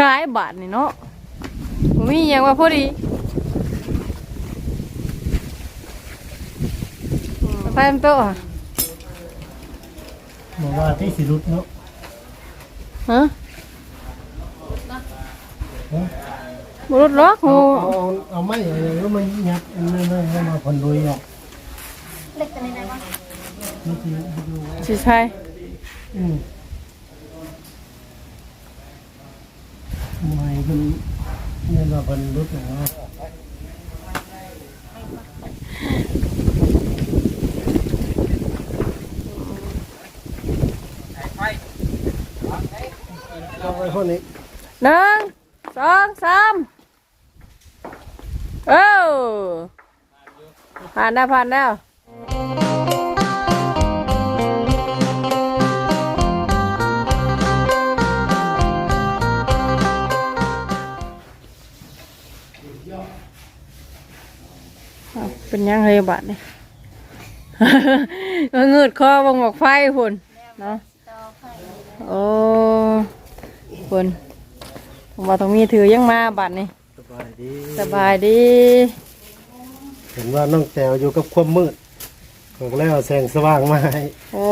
กลายบาทนี่เนาะบ่มีหยังว่าพอดีอืมไปมันโตะบอกว่าที่สิรุดเนาะฮะฮะบ่รู้หรอกเอาโหเอาเอาเอาไม้อะไรก็มันยัดอันนั้นให้มาผ่อนรวยออกเล็กตัวนี้ได้ปะนี่คือดู สิใช่อืมไม้เป็นเนี่ยมาผ่อนรถนะเอาไว้คนนี้หนึ่งสองสามเอ้าผ่านแล้วผ่านแล้ว เอาเป็นยังไงบัดนี่ก็เงืดคอบังบอกไฟพุ่นเนาะต่อไฟโอ้คุณผมว่าต้องมีถือยังมาบัตรนี่สบายดีสบายดี เห็นว่าน้องแตวอยู่กับความมืดผมแล้วเอาแสงสว่างมาให้โอ้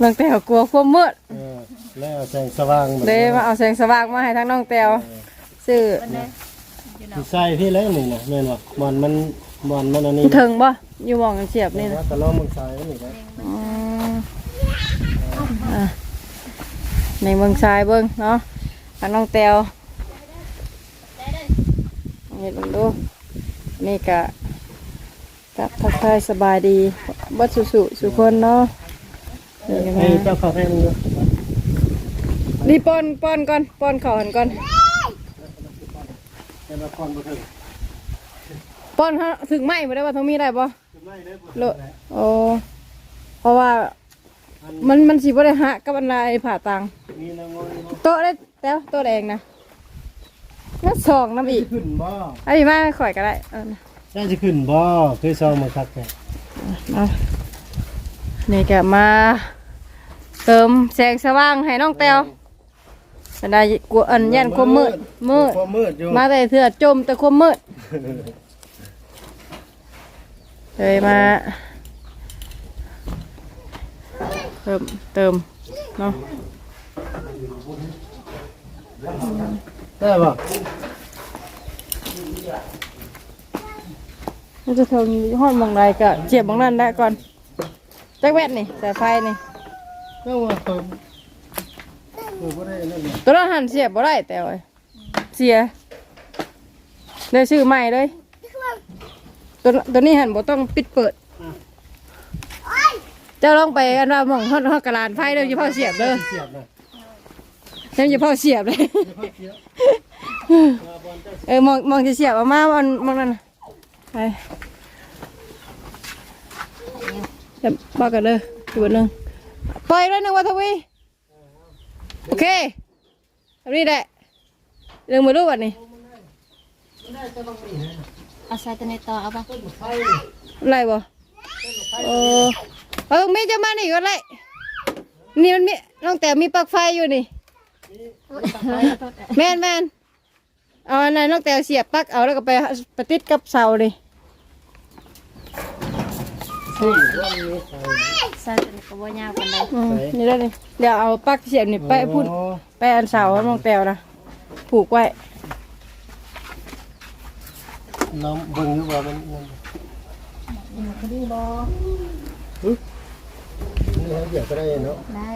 น้องแตวกลัวความมืดเออแล้วเอาแสงสว่างแบบเลยมาเอาแสงสว่างมาให้ทั้งน้องแตวซื้อ ที่ใส่พี่แล้วนี่นะแม่นว่าบอลมันบอลมันอันนี้ถึงบ่อยู่หมองกันเสียบนี่นะว่าแต่ลองมึงใส่แล้วนี่นะอืมอะในเมืองชายเบิ้งเนาะทางน้องแตวเห็นดูนี่กะกับทักทายสบายดีบัดสุสุสุคนเนาะนี่กันให้นะเจ้าข้าวให้มึงดูนี่ป้อนป้อนก่อนป้อนข้าวหันก่อน ให้มาก่อนบ่ถึงป้อนเขาถึงไหมบ่ได้ว่าทงมีได้บ่จะไม่ได้บ่โลโอ้เพราะว่ามันมันสิบ่ได้หะกับอันใดผ่าตังมีนางงอยบ่โต๊ะได้แล้วโต๊ะแดงนะแล้วสองน้ำอีกขึ้นบ่อันนี้มาข่อยก็ได้เออนะได้จะขึ้นบ่คือซองมาคักแท้เอานี่ก็มาเติมแสงสว่างให้น้องแต้ว จะได้กลัวอันยันความมืดมืด ความมืดอยู่มาแต่เถื่อจมแต่ความมืดเลยมาเติมเติมเนาะได้บ่เราจะเทิงห้องมองใดก็เจียบมองนั่นได้ก่อนจักแว่นนี่สายไฟนี่ ก็ว่าเพิ่มเพิ่มบ่ได้นั่นนี่ ตัวนั้นหันเสียบบ่ได้แต่ว่าเสียเลยซื้อใหม่เลย ตัวตัวนี้หันบ่ต้องปิดเปิด เจ้าลองไปอันว่าหมองฮอดฮอดกระลานไฟเด้ออย่าเผาเสียบเด้อเสียบนะเดี๋ยวอย่าเผาเสียบเลย เออมองมองจะเสียบเอามามันมองนั่นน่ะไปเดี๋ยวบอกกันเลยตัวหนึ่งปล่อยแล้วหนึ่งวัทวี โอเคแบบนี้แหละเรื่องมือรูปวันนี้เอาใส่ตัวนี้ต่อเอาปะอะไรบ่โอ้เอาตรงนี้จะมานี่ก็ไรนี่มันมีน้องแต่มีปลั๊กไฟอยู่นี่ แม่นแม่นเอาอันนั้นน้องแต่เสียบปลั๊กเอาแล้วก็ไปไปติดกับเสา ดิใส่ตัวนี้ก็บ่ยาวปานใดอืมนี่ได้เลยเดี๋ยวเอาปลั๊กเสียบนี่ไปพุ่น อ๋อไปอันเสาให้น้องแต่นะผูกไว้ น้องเบิ่งอยู่ว่ามันมันพอดีบ่นี่ฮะเดี๋ยวก็ได้เนาะได้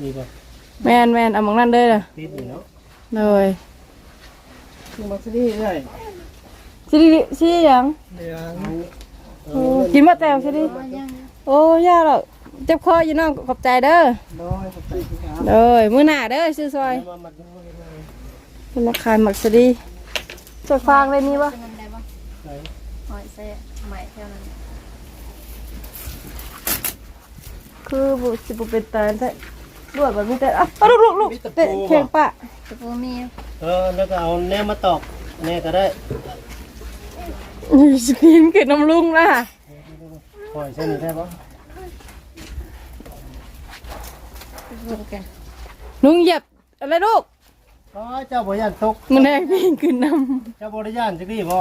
มีป่ะแม่นแม่นเอาหมองนั่นเด้อเลยติดอยู่เนาะเลยนี่มันสิได้ได้ สิริสิหยังเดี๋ยวโอ้กินมาแต่สิริบ่ยังโอ้ย่าหรอกเจ็บคออยู่น้องขอบใจเด้อน้อยเข้าไปที่ขาเลยมื้อหน้าเด้อซื้อซอยมามัดน้อยเลยเพิ่นมาขายหมักสดีจะฟางเลยมีบ่ตัวนั้นได้บ่ไหนหอยใส่ไหมแถวนั้นคือบุสิบุเป็นตาแท้รวดแบบนี้แต่อะเอาลูกลูกลูกเตะแข่งปะตะปูมีเออแล้วก็เอาแนวมาตอกแน่ก็ได้อ สกินขึ้นน้ำลุงนะปล่อยเส้นนี้ได้ปะดูกันลุงเหยียบอะไรลูกอ๋อเจ้าบริยานตกมันแดงปีนขึ้นน้เจ้าบริยานจักรีบ่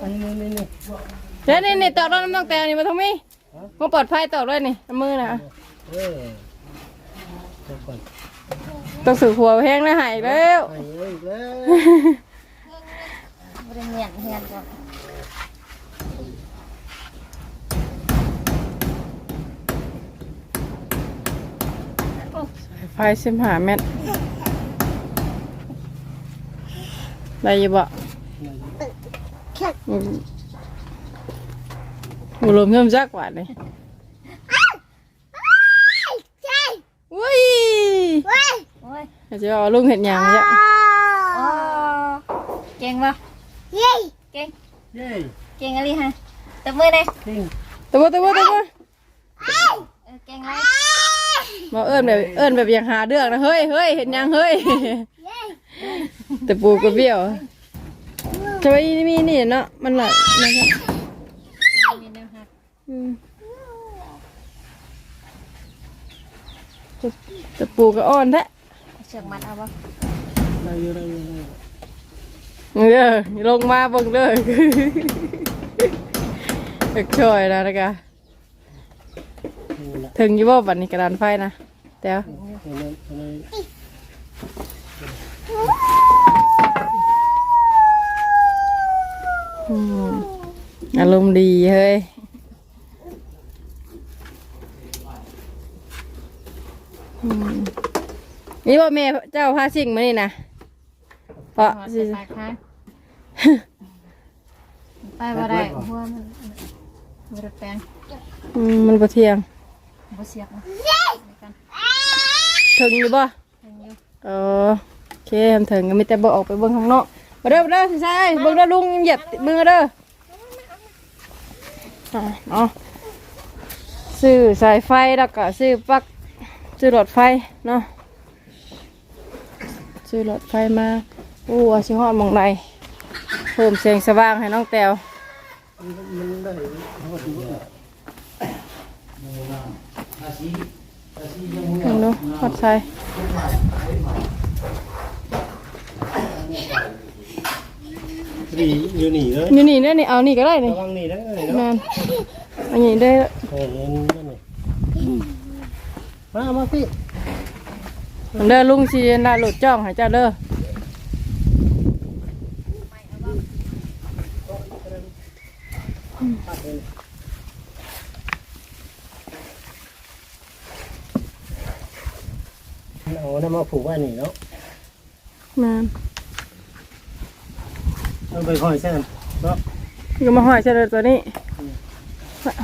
อันนี้นี่นี่ำแล้วนี่นี่ตอกรถน้ำต้องแตงนี่มาทำไมมาปลอดภัยตอกด้วยนี่เอามือนะเออเจ้าก่อน ต้องสืบหัวแห้งนะหายแล้ว ไปเอ้ยแล้วบ่ได้เมียนเฮียนก่อนไฟสิบหาเมตรได้อยี่บ่อืมบุรวมเพิ่มจักกว่านี่อุ้ย โอ้ยจะเอาลุงเห็นยังจ้ะโอ้เก่งบ่เก่งเย้เก่งอะไรฮะตบมือเลยทิ้งตัวตัวตัวตัวเออเก่งเลยมาเอิ้นแบบเอิ้นแบบอยากหาเรื่องนะเฮ้ยเฮ้ยเห็นยังเฮ้ยแต่ปูก็เบี้ยวจะไปมีนี่เนาะมันหลายนะครับมีแนวหักอืมแต่แต่ปูก็อ่อนแท้ เชือกมัดเอาบ่ได้อยู่ได้อยู่ได้อยู่เด้อลงมาเบิ่งเด้อเอกช่วยนะนะคะนี่แหละถึงอยู่บ่บัดนี้กระดานไฟนะเดี๋ยวอันนั้นอันนั้อืมอารมณ์ดีเฮ้ยอืม นี่ว่าแม่เจ้าพาสิ่งมานี่นะเพราะถอดสิใส่ปากค้างไปบ่ได้หัวมันบ่ได้แปลงอืมมันบ่เที่ยงบ่เสียบนะกันถึงอยู่บ่ถึงอยู่เออโอเคทำถึงก็มีแต่บ่ออกไปเบิ่งข้างนอกมาเด้อมาเด้อสิใช่เบิ่งเด้อลุงเหยียบมือเด้ออะเนาะซื้อสายไฟแล้วก็ซื้อปลั๊กซื้อหลอดไฟเนาะ ซื้อหลอดไฟมาอู้อาชิฮอดมองใดเพิ่มแสงสว่างให้น้องแตวมันได้หมดอยู่ลองดูฮอดใส่ดีอยู่นี่เลยอยู่นี่เด้นี่เอานี่ก็ได้นี่ระวังนี่นะเอ้ยแมเนาะนอันนี้ได้อเฮ้ยนั่นนี่มามาสิมัน เด้อลุงสิได้โหลดจ้องให้เจ้าเด้อเอาน้ำมาผูกไว้นี่เนาะแม่นเอาไปคอยเส้นเนาะนี่ก็มาหอยใส่เลยตัวนี้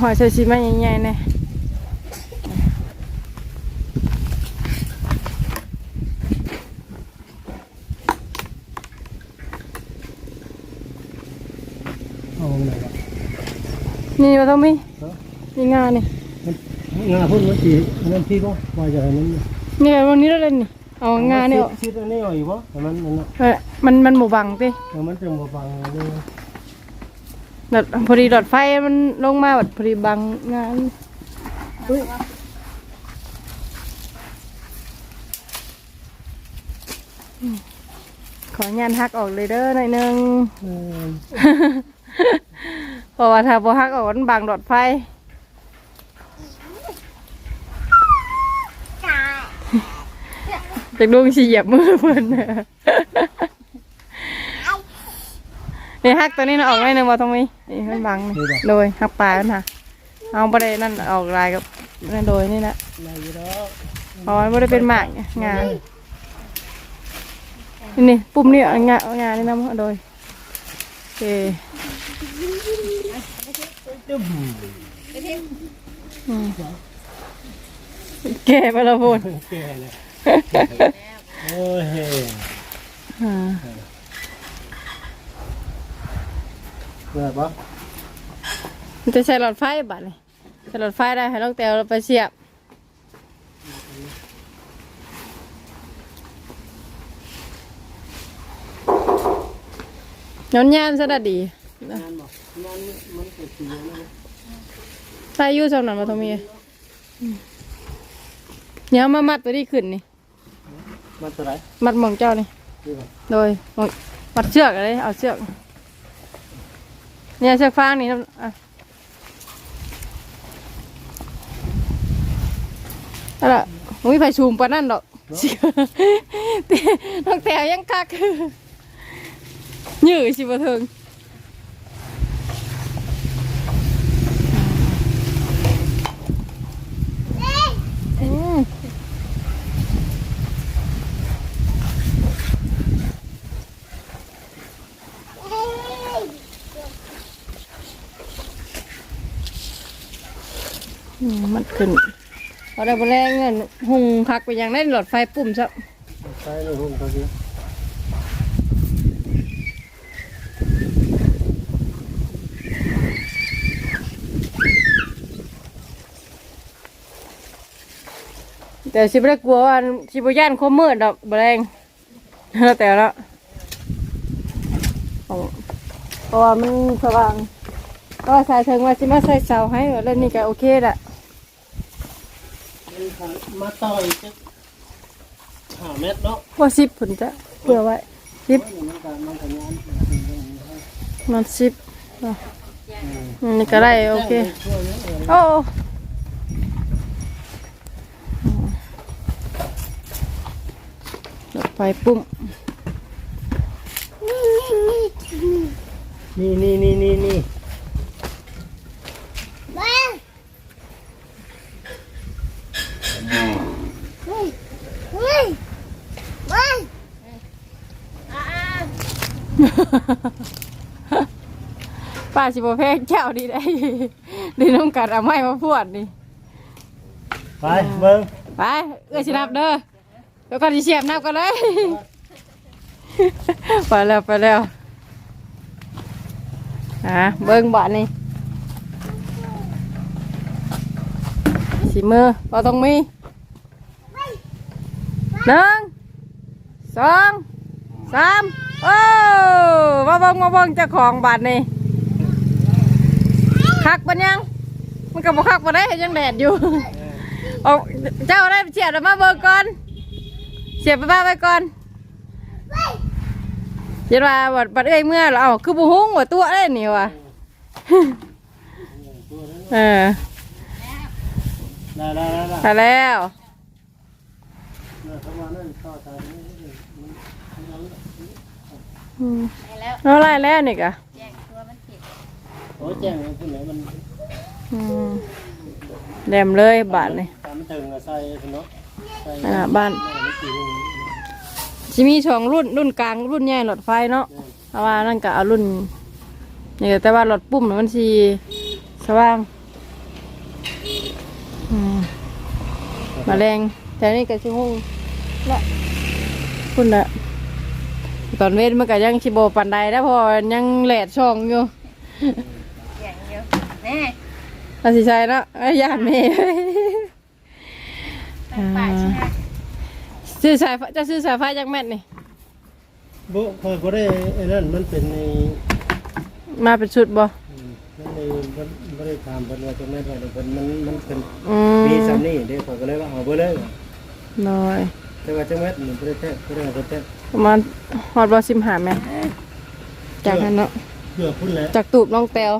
หอยใส่สีไม้ใหญ่ๆเนี่ย เอาไหนวะ นี่มาต้องมีเนาะนี่งานี่งาพุ่นมันสีนั่นพี่ก็ว่าจะให้มันนี่วันนี้เราเล่นนี่เอางานี่ออกชิดอันนี้เอาอีกวะแต่มันมันเนาะเออมันมันหมู่บังติแต่มันจะมาบังนี่แบบพอดีหลอดไฟมันลงมาแบบพอดีบังงานี่อุ๊ยอืมของานฮักออกเลยเด้อหน่อยหนึง เออเพราะว่าถ้าบ่ฮักออกมันบังหลอดไฟจากดวงสิเหยียบมือเพิ่นน่ะนี่ฮักตัวนี้น่ะออกได้หนึงบ่ต้องมีนี่มันบังนี่โดยฮักปลายมันค่ะเอาบ่ได้นั่นออกลายกับนั่นโดยนี่นะได้อยู่ดอกเพราะมันบ่ได้เป็นหมากงานนี่นี่ปุ่มนี่เอางานเอางานนี่นำโดยโอเคจุ่ม อืมแก่ไปแล้วพูดแก่เลยโอ้ยอ่าเกิดปะมันจะใช้หลอดไฟบัดนี่ใหลอดไฟได้ให้น้องแตวไปเสียบน้อนยามซะดี นบอกงานมันเกิดขึ้นแล้วนะใส่อยู่สำนักมาทมีอืมเนี่ยเอามามัดตัวนี้ขึ้นนี่ มันตัวไหนมัดหมองเจ้านี่นี่บ่โดยหม่องมัดเชือกอะไรเอาเชือก เนี่ยเชือกฟางนี่นะอะอะไรอุ้ยไฟชูมปานนั่นดอกน้องแถวยังคักยื้อสิบ่เทิงอืมอื มมันขึ้นเอาได้บ่แรงเงินหุงคักไปอย่างได้หลอดไฟปุ่มซะใช้ในหุ่นเขาสิแต่สิบ่ได้กลัวว่าสิบ่ย่านความมืดดอกบ่แรงแล้วแต่ละเอาเพราะว่ามันสว่างก็ใส่ถึงว่าสิมาใส่เสาให้แล้วนี่ก็โอเคละ มาต่อยจะหาเม็ดเนาะว่าสิบผลจะเพื่อไว้สิบมันก็มันก็งานมันสิบอะอืมนี่ก็ได้โอเคช่วยเยอะเลยโอ้รถไฟปุ่มนี่นี่นี่นี่นี่ สิบเพกเจ้าดีได้ ดีน้องกัดเอาไม้มาพวดนี่ ไปเบิ้งไปเอื้อสินับเด้อแล้วก็สิเสียบนับกันเลย ไปแล้วไปแล้วอะเบิ้งบาทนี่สีมือเราต้องมีหนึ่งสองสามโอ้มาเบิ้งมาเบิ้งเจ้าของบาทนี่ คักปันยัง มันก็บ่คักบ่ได้เฮ็ดยังแดดอยู่เอาเจ้าได้เสียบแล้วมาเบิ่งก่อน เสียบไปบ้านไปก่อนเดี๋ยวว่าบัดบัดเอ้ยเมื่อเราเอาคือบุหุ้งว่าตัวได้นี่ว่ะเออได้ได้ได้ได้ไปแล้วเข้ามานั่นเข้าทางนี้อืมไปแล้วเอาไรแล้วนี่กะ แจ้งตัวมันผิด โอ้แจ้งว่าผู้ไหนมันอืมแดมเลยบาทนี่ตามถึงอะใส่เนาะใส่อ่าบ้านไม่กี่รุ่นจะมีสองรุ่นรุ่นกลางรุ่นใหญ่หลอดไฟเนาะเพราะว่านั่นก็เอารุ่นนี่แต่ว่าหลอดปุ่มน่ะมันสีสว่างอืมมาแรงแต่นี่ก็ชิฮุงละคุณละตอนเวทมันก็ยังชิโบปันไดแล้วพอยังแหลดช่องอยู่อย่างเดียว แน่อาสิใช่เนาะไอ้ยานเมย์ไปป่าใช่ไหมซื้อสายไฟจะซื้อสายไฟจากแม่นนี่บุคอยบ่ได้ไอ้นั่นมันเป็นในมาเป็นชุดบ่มันในมันบ่ได้ถามเพิ่นว่าจะแม่นว่าเพิ่นมันมันเป็นอืมีมซ้ำนี่เด้ข้อยก็เลยว่าเอาเบ่เลยน้อยแต่ว่าจังแม่นมันบ่ได้แท้บ่ได้เอาไปแท้ประมาณฮอดบอสิมหาแม่จากนั้นเนาะเพื่อพุ่นแหละจากตูบน้องแตว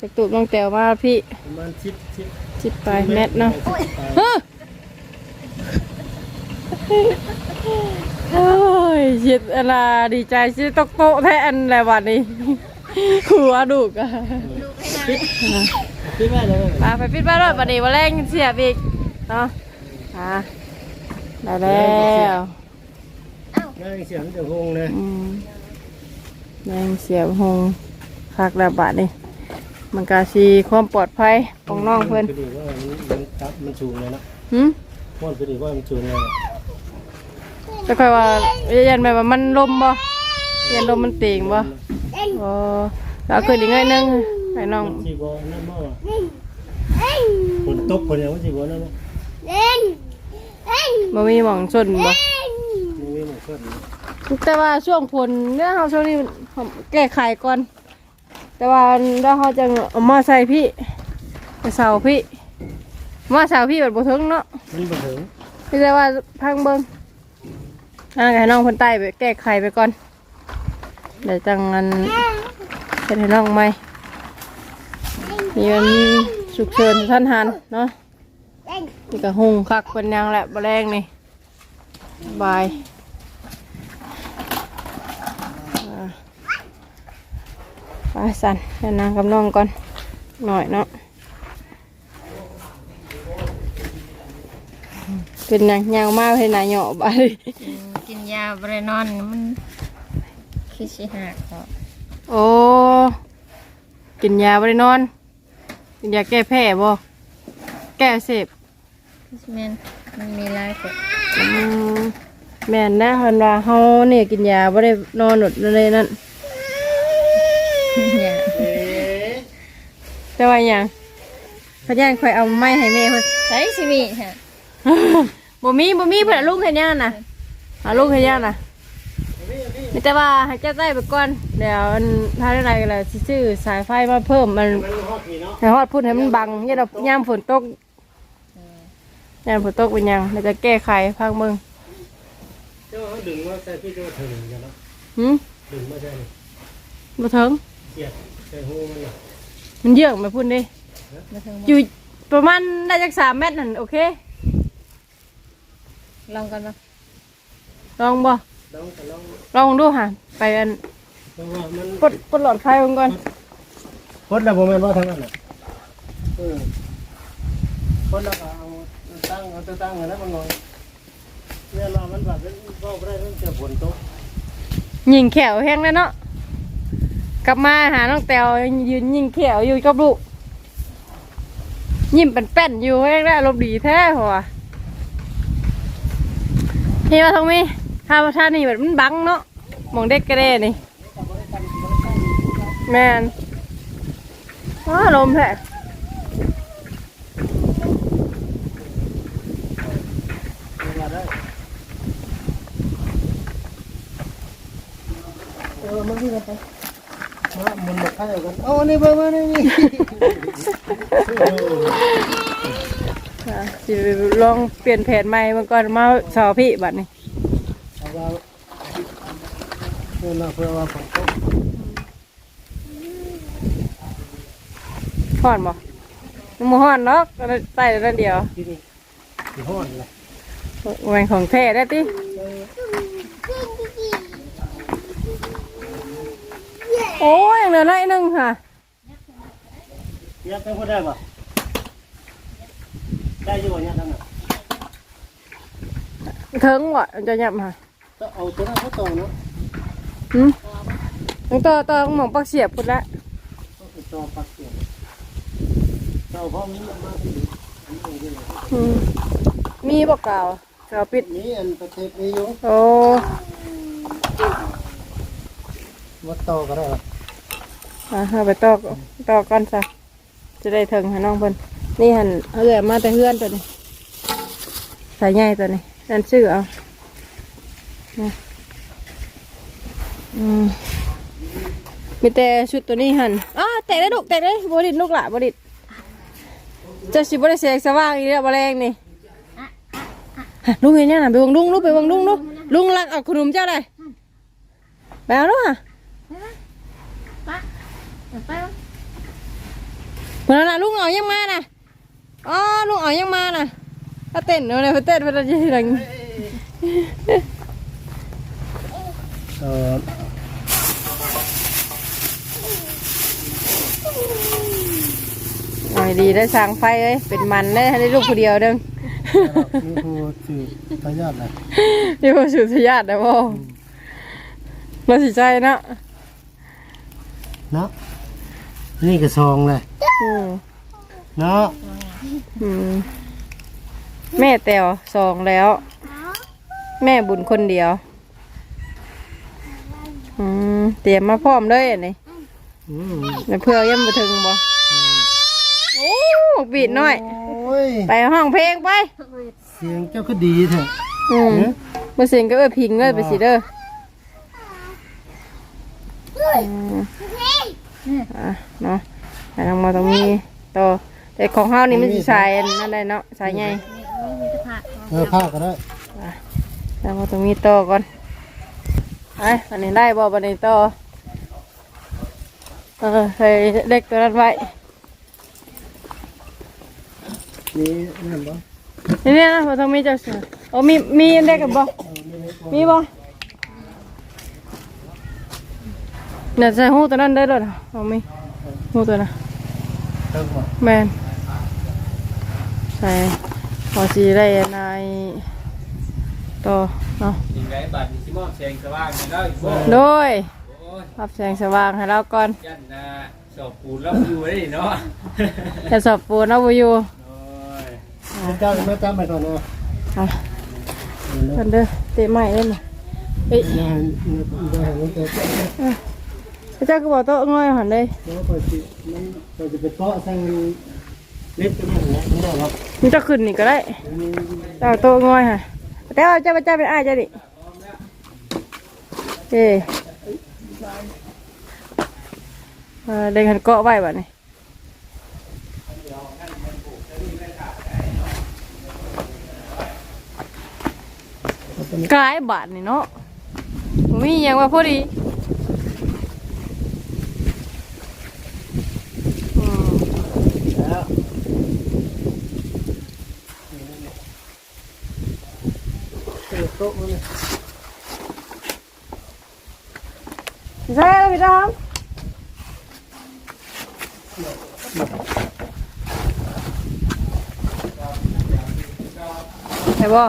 จากตูบน้องแตวมาพี่ประมาณ10 10จิบไปแมทเนาะไปเฮ้อโอ้ยชิดอะไรดีใจชิดตกโตะแทนอะไรวันนี้ หัวดุกอะคิดว่าแล้วมาไปปิดบ้านรถบัดนี้มาแรงเสียบอีกเนาะอะได้แล้วนายเสียงจะคงเลยอืมแรงเสียบหงคักแล้วบาดนี่ มันกาสีความปลอดภัยของน้องเพื่อนคือดีว่ามันมันครับมันสูงเลยนะหืมม่อนคือดีว่ามันสูงเลยนะแต่ค่อยว่ายันแบบว่ามันลมบ่ยันลมมันเตีงบ่บ่แล้วขึ้นอีกหน่อยนึงให้น้องมันสิบ่นั่นบ่วะฝนตกฝนยังมันสิบ่นั่นบ่บ่มีหม่องชนบ่นี่มีหมู่คนแต่ว่าช่วงฝนเนี่ยเขาช่วงนี้แก้ไขก่อน แต่ว่าแล้วเขาจะเอามาใส่พี่ไปเสาพี่มาเสาพี่แบบบ่ถึงเนาะมันบ่ถึงพี่แต่ว่าพังเบิ้งนั่นให้น้องคนใต้ไปแก้ไขไปก่อนเดี๋ยวจังงันเป็นให้น้องใหม่มีมันฉุกเฉินท่านหันเนาะนี่ก็หุงคักเป็นหยังแหละบะแรงนี่บายอ่า ไปสันเดี๋ยวนางกับน้องก่อนหน่อยเนาะเป็นหยังยาวมากเลยนะเหยาะบายกินยาบรินอนมันคิดสิหักเขาโอ้กินยาบ่ไปนอนกินยาแก้แพ้บ่แก้อักเสพคิดแมนมันมีหลายคนอืมแม่นนะเพิ่นว่าเฮาเนี่ยกินยาบ่ได้นอนหนดเลยนั่น ยา แต่ว่าหยังเพิ่นย่างข่อยเอาไม้ให้แม่เพิ่นใช้สิมีฮะบ่มีบ่มีเพิ่นเอาลูกเฮ็ดหยังน่ะเอาลูกเฮ็ดหยังน่ะมีแต่ว่าให้เจ้าได้ไปก่อน เดี๋ยวอันถ้าได้ไรก็แล้วสิซื้อสายไฟมาเพิ่มมันมันฮอดนี่เนาะให้ฮอดพุ่นให้มันบังอย่าดอกยามฝนตกยามฝนตกเป็นหยังเราจะแก้ไขพังเมืองเจ้าเขาดึงมาใส่พี่เจ้าถึงกันเนาะหืมดึงมาใส่นี่บ่ถึงเสียบใส่หูมันน่ะ มันเยอะมาพุ่นดิมาถึงอยู่ประมาณได้จักสามเมตรนั่นโอเค ลองกันปะลองบ่ลองก็ลองลองดูค่ะ ไปอันเพราะว่ามันกดกดหลอดไฟมันก่อนพดแล้วบ่แม่นว่าทั้งนั้นน่ะเออพดแล้วก็เอาตั้งเอาตัวตั้งอันนั้นมันลอยเวลามันแบบก็บ่ได้มันจะฝนตกยิงแขวแห้งแล้วเนาะ กลับมาหาน้องแตวยืนยิงเขวอยู่กับลูกยิ้มเป็นแป้นอยู่แห้งแล้วอารมณ์ดีแท้หัวนี่ว่าทองมีถ้าท่านี่แบบมันบังเนาะมองเด็กกระเด้นี่แมนว้าลมแท้ เวลาได้เออมันนี่กันไปมามันมา ใครกันเอาอันนี้เบิ่งมานี่นี่ะสิลองเปลี่ยนแผนใหม่มาก่อนมาสอพี่บัดนี้เอาว่าเพื่อเพื่อว่าฝนตกห่อนบ่มันห่อนเนาะใต้นั่นเดียวที่นี่ที่ห้อนเลยแหวนของแท้ได้ติ โอ้ยยังเหลือน้อยหนึงค่ะยัดไปพูดได้ปะได้อยู่เนี่ยทั้งนั้นเถิงว่ะจะยับค่ะก็เอาตัวนั้นเขาโตเนาะหืมต้องต่อต่อหมองปักเสียบพุ่นละก็คือตัวปักเสียงเจ้าพ่อมีมาที่ดีอันนี้เองเลยอืมมีบ่กล่าวกล่าวปิดมีอันประเทศนี้อยู่โอ้ วัดโตก็ได้ปะอะเอาไปต่อต่อกก่อนซะจะได้ถึงให้น้องเพิ่นนี่หันเอาเลยมาแต่เฮือนตัวนี้สายใหญ่ตัวนี้นั่นชื่อเอานะอืมมีแต่ชุดตัวนี้หันอ้าแตกได้ลูกแตกได้บดิดลูกหละบดิดเจะสิบได้แสงสว่างอีกแล้วบแรงนี่ฮะลุงเห็นยังน่ะไปวงลุงลูกไปวงลุงลูกลุงรักเอาขนมเจ้าเลยไปเอาลูกอะ ไปปะเมื่อน่ะลุงเอายังมาน่ะอ๋อลุงเอายังมาน่ะถ้าเต้นเอาเลยเต้นเพื่อจะหลังเออหน่อยดีได้สร้างไฟเลยเป็นมันได้ได้ลูกคนเดียวเด้งมีผู้ถือทายาทเลยเดี๋ยวสุดยอดนะพ่อเราสิใจเนาะ เนาะนี่ก็ซองเลยอืมเนาะอืมแม่แตวสองแล้ว แม่บุญคนเดียวอืมเตรียมมาพร้อมเลยอันนี้อืมแล้วเพื่อยังมาถึงบ่โอ้บีดหน่อย โอ้ยไปห้องเพลงไปเสียงเจ้าก็ดีแท้อืมมาเสียงก็เออพิงเลยไปสิเด้ออืม อะเนาะแต่ทางมาตรงนี้ต่อแต่ของเฮานี่มันสิสายอันนั่นได้เนาะสายใหญ่มีแต่ผักเออผ้าก็ได้ทางมาตรงนี้ต่อก่อนไปอันนี้ได้บ่บันนี้ต่อเออใส่เด็กตัวนั้นไว้นี่นั่นบ่นี่เนี่ยนะมาตรงนี้เจ้าเสือโอ้มีมีเด็กกับบ่มีบ่ เนี่ยใส่หูตัวนั้นได้ด้วยนะเอามีหูตัวน่ะเติมบ่แมนใส่พอสีได้นายต่อเนาะยังไงบัตรสิมอบแสงสว่างให้เราอีกบ่โดยโอ้ยรับแสงสว่างให้เราก่อนยันนะสอบปูนแล้วอยู่ได้เนาะจะสอบปูนเอาไว้อยู่โอ้ยเจ้าไม่จำไปก่อนนะเอากันเด้อเตะใหม่เล่นน่ะเอ้ยงานงานมันจะ พระเจ้าก็บอกโต๊ะง่อยหันเลยแล้วก็สิมันก็จะไปเกาะสั่งเล็บตัวนี้นะมันได้ครับมันจะขึ้นนี่ก็ได้เจ้าโต๊ะง่อยค่ะแต่ว่าเจ้าพระเจ้าเป็นอ้ายเจ้าดิเอ้เออเด็กหันเกาะไว้บ่นี่กายบาทนี่เนาะบ่มีอหยังว่าพอดีอืม แล้ว โต๊ะมันใช่แล้วพี่ดอมไหนบ่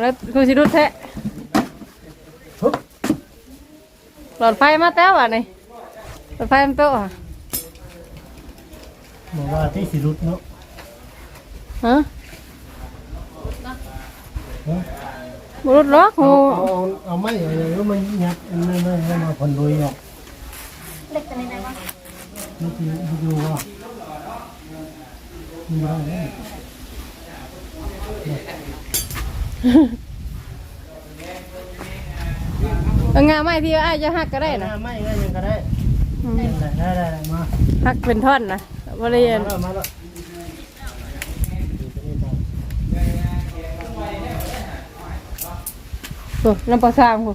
แล้วกูสิรุดแท้หลอดไฟ มาแต้วอะนี่หลอดไฟมันโตะอะบอกว่าที่สิรุดเนาะฮะบรุดล็อกเอาหูเอาเอาไม้อะไรก็มันยัดอันนั้นนั่นมาผลลุยเนาะเล็กตัวนี้ได้ปะนี่คือดูว่ามีอะไรเนี่ยเอางาไม้ที่อ้ายจะหักก็ได้นะไม่งั้นยังก็ได้ อืมได้ได้ได้มาหักเป็นท่อนนะบริเวณ มาแล้วมาแล้ว โอ้น้ำปลาซางหู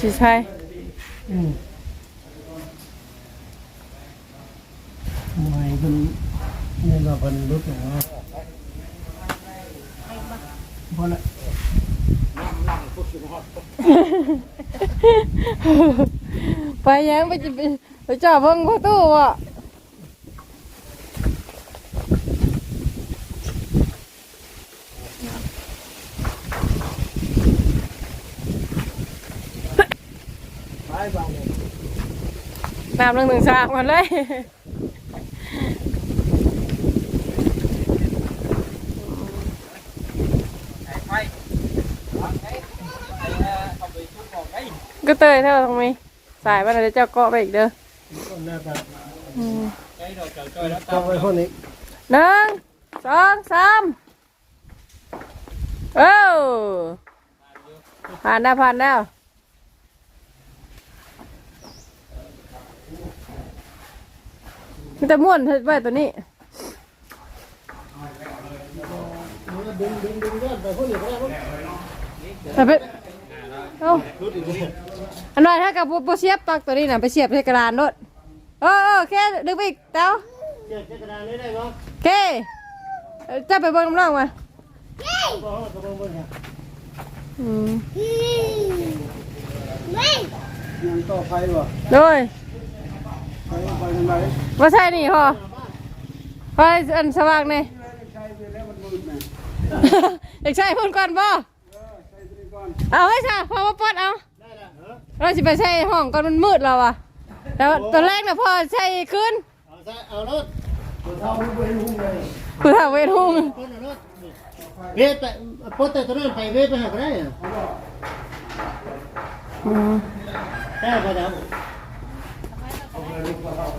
ชิใช่อืมไม่เป็นนี่เราเป็นรุดอย่างว่าพอละไปยังไปจิไปไปจ่อเพิ่งประตูอะ น้ำหนึ่งหนึ่งสามมาเลยไฟไอ้เอาไปทุบออกไอ้ก็เตยเท่าตรงนี้สายมันเดี๋ยวเจ้าเกาะไปอีกเด้อคนหน้าตาอืมไอ้ดอกจอยแล้วต้องไปคนนี้หนึ่งสองสามเอ้าผ่านแล้วผ่านแล้ว มันจะม่วนเฮ็ดไว้ตัวนี้ดึงดึงดึงยอดไปคนนี้ก็ได้แต่เป็นเอ้ารุดอีกแล้วอันนั้นถ้ากับโปเสียบปลักตัวนี้น่ะไปเสียบใส่กระดานรถเออเออโอเคดึงไปอีกเต้าเจ็บกระดานนี้ได้ไหมโอเคเอ้ยจะไปเบิ่งน้ำน้องมาบอกกระเบื้องบนเนี่ยอืมยังต่อไฟวะโดยไฟไฟทำไร ว่าใช่นี่พอพออันสว่างนี่อยากใช่พ่นก่อนบ่เอาให้ช่าพอมาปลดเอาได้ละเหรอเราจะไปใช้ห้องก่อนมันมืดแล้วอะแล้วตอนแรกน่ะพอใช้ขึ้นเอาใส่เอารถตัวเท่าหุ้มไปหุ้มเลยคุณถามเวทุ่งคนเอารถเวทไปปดแต่ตัวนั้นไปเวทไปหาก็ได้อะได้ปะเดี๋ยว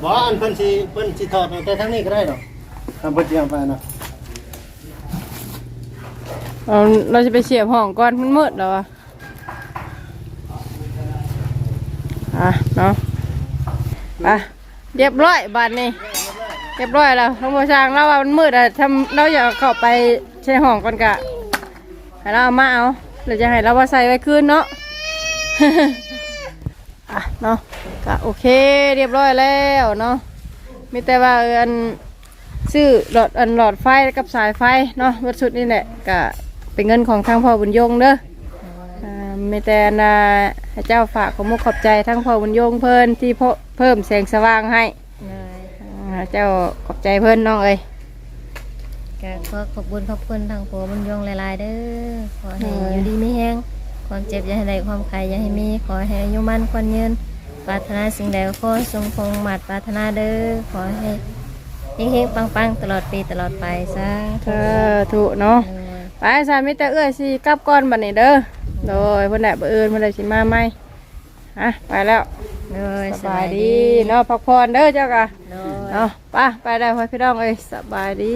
บอกอันเพิ่นสิเพิ่นสิถอดแต่ทั้งนี้ก็ได้หรอกทำเพิ่นเตรียมไปนะเอาเราจะไปเสียบห้องก่อนมันมืดแล้วอะอะเนาะอะเรียบร้อยบานนี้เรียบร้อยแล้วทั้งหมดช่างเราว่ามันมืดอะทำเราอยากเข้าไปใช้ห้องก่อนกะให้เราเอามาเอาหรือจะให้เราว่าใส่ไว้คืนเนาะ อะเนาะ ก็โอเคเรียบร้อยแล้วเนาะมีแต่ว่าเอออันซื้อหลอดอันหลอดไฟกับสายไฟเนาะวัดสุดนี่แหละก็เป็นเงินของทางพ่อบุญยงเด้ออ่ามีแต่อันน่ะให้เจ้าฝากขอมุกขอบใจทั้งพ่อบุญยงเพิ่นที่เพิ่มเพิ่มแสงสว่างให้เลยอ่าเจ้าขอบใจเพิ่นน้องเอ้ยก็ขอขอบคุณขอบคุณทางผัวมันยงหลายๆเด้อขอให้อยู่ดีไม่แห้งความเจ็บอย่าให้ได้ความใครอย่าให้มีขอให้อายุมั่นควันยืน ปรารถนาสิ่งใดขอสมพงหมัดปรารถนาเด้อขอให้เฮงๆปังๆ ตลอดปีตลอดไปซะเออถูกเนาะไปสามีแต่เอื้อยสิกลับก่อนบัดนี้เด้อโดยเพิ่นได้บ่เอื่นเพิ่นได้สิมาใหม่อะไปแล้วเลยสบายดีเนาะพักผ่อนเด้อเจ้ากะเลยเนาะไปไปได้พ่อพี่น้องเอ้ยสบายดี